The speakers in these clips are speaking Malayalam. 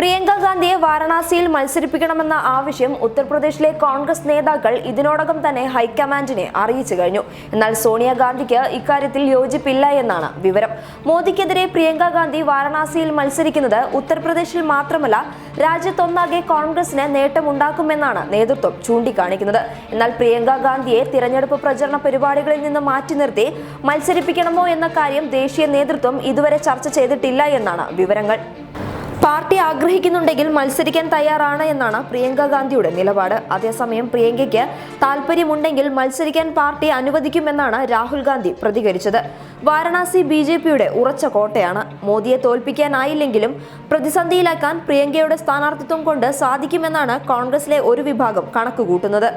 പ്രിയങ്ക ഗാന്ധിയെ വാരണാസിയിൽ മത്സരിപ്പിക്കണമെന്ന ആവശ്യം ഉത്തർപ്രദേശിലെ കോൺഗ്രസ് നേതാക്കൾ ഇതിനോടകം തന്നെ ഹൈക്കമാൻഡിനെ അറിയിച്ചു കഴിഞ്ഞു. എന്നാൽ സോണിയാഗാന്ധിക്ക് ഇക്കാര്യത്തിൽ യോജിപ്പില്ല എന്നാണ് വിവരം. മോദിക്കെതിരെ പ്രിയങ്ക ഗാന്ധി വാരണാസിയിൽ മത്സരിക്കുന്നത് ഉത്തർപ്രദേശിൽ മാത്രമല്ല രാജ്യത്തൊന്നാകെ കോൺഗ്രസിന് നേട്ടമുണ്ടാക്കുമെന്നാണ് നേതൃത്വം ചൂണ്ടിക്കാണിക്കുന്നത്. എന്നാൽ പ്രിയങ്ക ഗാന്ധിയെ തിരഞ്ഞെടുപ്പ് പ്രചരണ പരിപാടികളിൽ നിന്ന് മാറ്റി നിർത്തി മത്സരിപ്പിക്കണമോ എന്ന കാര്യം ദേശീയ നേതൃത്വം ഇതുവരെ ചർച്ച ചെയ്തിട്ടില്ല എന്നാണ് വിവരങ്ങൾ. പാർട്ടി ആഗ്രഹിക്കുന്നുണ്ടെങ്കിൽ മത്സരിക്കാൻ തയ്യാറാണ് എന്നാണ് പ്രിയങ്ക ഗാന്ധിയുടെ നിലപാട്. അതേസമയം പ്രിയങ്കയ്ക്ക് താല്പര്യമുണ്ടെങ്കിൽ മത്സരിക്കാൻ പാർട്ടി അനുവദിക്കുമെന്നാണ് രാഹുൽ ഗാന്ധി പ്രതികരിച്ചത്. വാരണാസി ബി ജെ പിയുടെ ഉറച്ച കോട്ടയാണ്. മോദിയെ തോൽപ്പിക്കാനായില്ലെങ്കിലും പ്രതിസന്ധിയിലാക്കാൻ പ്രിയങ്കയുടെ സ്ഥാനാർത്ഥിത്വം കൊണ്ട് സാധിക്കുമെന്നാണ് കോൺഗ്രസിലെ ഒരു വിഭാഗം കണക്കുകൂട്ടുന്നത്.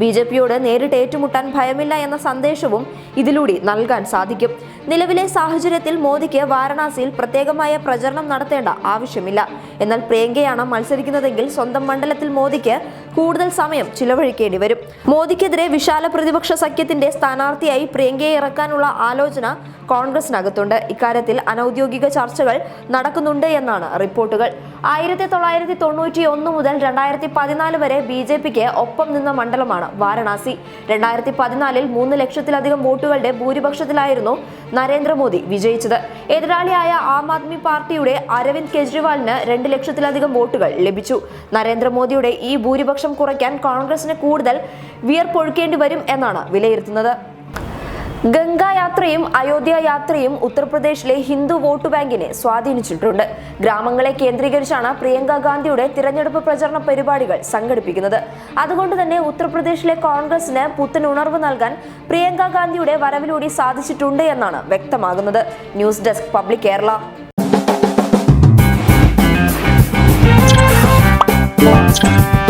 ബി ജെ പിയോട് നേരിട്ട് ഏറ്റുമുട്ടാൻ ഭയമില്ല എന്ന സന്ദേശവും ഇതിലൂടെ നൽകാൻ സാധിക്കും. നിലവിലെ സാഹചര്യത്തിൽ മോദിക്ക് വാരണാസിയിൽ പ്രത്യേകമായ പ്രചരണം നടത്തേണ്ട ആവശ്യമില്ല. എന്നാൽ പ്രിയങ്കയാണ് മത്സരിക്കുന്നതെങ്കിൽ സ്വന്തം മണ്ഡലത്തിൽ മോദിക്ക് കൂടുതൽ സമയം ചിലവഴിക്കേണ്ടി വരും. മോദിക്കെതിരെ വിശാല പ്രതിപക്ഷ സഖ്യത്തിന്റെ സ്ഥാനാർത്ഥിയായി പ്രിയങ്കയെ ഇറക്കാനുള്ള ആലോചന കോൺഗ്രസിനകത്തുണ്ട്. ഇക്കാര്യത്തിൽ അനൌദ്യോഗിക ചർച്ചകൾ നടക്കുന്നുണ്ട് എന്നാണ് റിപ്പോർട്ടുകൾ. ആയിരത്തി തൊള്ളായിരത്തി തൊണ്ണൂറ്റി ഒന്ന് മുതൽ രണ്ടായിരത്തി പതിനാല് വരെ ബി ജെ പിക്ക് ഒപ്പം നിന്ന മണ്ഡലമാണ് വാരണാസി. രണ്ടായിരത്തി പതിനാലിൽ മൂന്ന് ലക്ഷത്തിലധികം വോട്ടുകളുടെ ഭൂരിപക്ഷത്തിലായിരുന്നു നരേന്ദ്രമോദി വിജയിച്ചത്. എതിരാളിയായ ആം ആദ്മി പാർട്ടിയുടെ അരവിന്ദ് കെജ്രിവാളിന് രണ്ട് ലക്ഷത്തിലധികം വോട്ടുകൾ ലഭിച്ചു. നരേന്ദ്രമോദിയുടെ ഈ ഭൂരിപക്ഷം കുറയ്ക്കാൻ കോൺഗ്രസിന് കൂടുതൽ വിയർപ്പൊഴുക്കേണ്ടി വരും എന്നാണ് വിലയിരുത്തുന്നത്. ഗംഗാ യാത്രയും അയോധ്യ യാത്രയും ഉത്തർപ്രദേശിലെ ഹിന്ദു വോട്ട് ബാങ്കിനെ സ്വാധീനിച്ചിട്ടുണ്ട്. ഗ്രാമങ്ങളെ കേന്ദ്രീകരിച്ചാണ് പ്രിയങ്ക ഗാന്ധിയുടെ തിരഞ്ഞെടുപ്പ് പ്രചരണ പരിപാടികൾ സംഘടിപ്പിക്കുന്നത്. അതുകൊണ്ട് തന്നെ ഉത്തർപ്രദേശിലെ കോൺഗ്രസിന് പുത്തൻ ഉണർവ് നൽകാൻ പ്രിയങ്ക ഗാന്ധിയുടെ വരവിലൂടെ സാധിച്ചിട്ടുണ്ട് എന്നാണ് വ്യക്തമാകുന്നത്. News desk Public Kerala. Thank you.